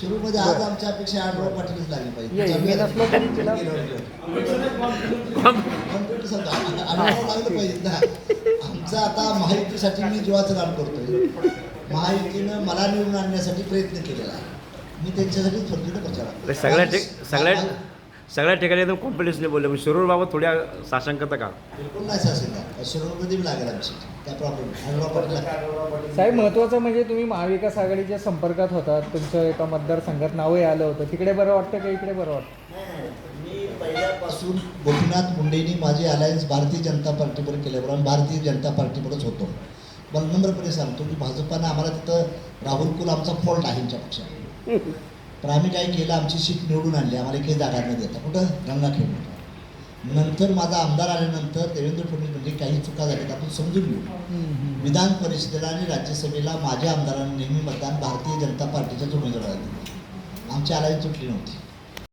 शिरूरमध्ये आज आमच्या अपेक्षा आढळराव पाटीलच लागली पाहिजे लागलं पाहिजे ना. आमचं आता महायुतीसाठी मी जीवाचं काम करतोय. महायुतीनं मला निवडून आणण्यासाठी प्रयत्न केलेला आहे. मी त्यांच्यासाठी थोडं प्रचार सगळ्या सगळ्या सगळ्या ठिकाणी एकदम कॉन्फिडन्सने बोलले. पण शिरूर बाबत थोड्या साशंकता का? बिलकुल नाही शिरूरमध्ये लागेल आमची. प्रॉब्लेम. साहेब महत्वाचं म्हणजे तुम्ही महाविकास आघाडीच्या संपर्कात होतात. तुमचं एका मतदारसंघात नावही आलं होतं. तिकडे बरं वाटतं का इकडे बरं वाटतं? मी पहिल्यापासून गोपीनाथ मुंडेंनी माझी अलायन्स भारतीय जनता पार्टीवर केल्याबरोबर भारतीय जनता पार्टीवरच होतो. पण नम्रपणे सांगतो की भाजपानं आम्हाला तिथं राहुल कुल आमचा फॉल्ट आहे आमच्या पक्षात. पण आम्ही काय केलं आमची सीट निवडून आणली आम्हाला काही जागा न देता कुठं? गंगाखेड नंतर माझा आमदार आल्यानंतर देवेंद्र फडणवीस म्हणजे काही चुका झाल्यात आपण समजून घेऊ. विधान परिषदेला आणि राज्यसभेला माझ्या आमदारांनी नेहमी मतदान भारतीय जनता पार्टीच्याच उमेदवाराला दिलं आमची अलायन्स सुटली नव्हती.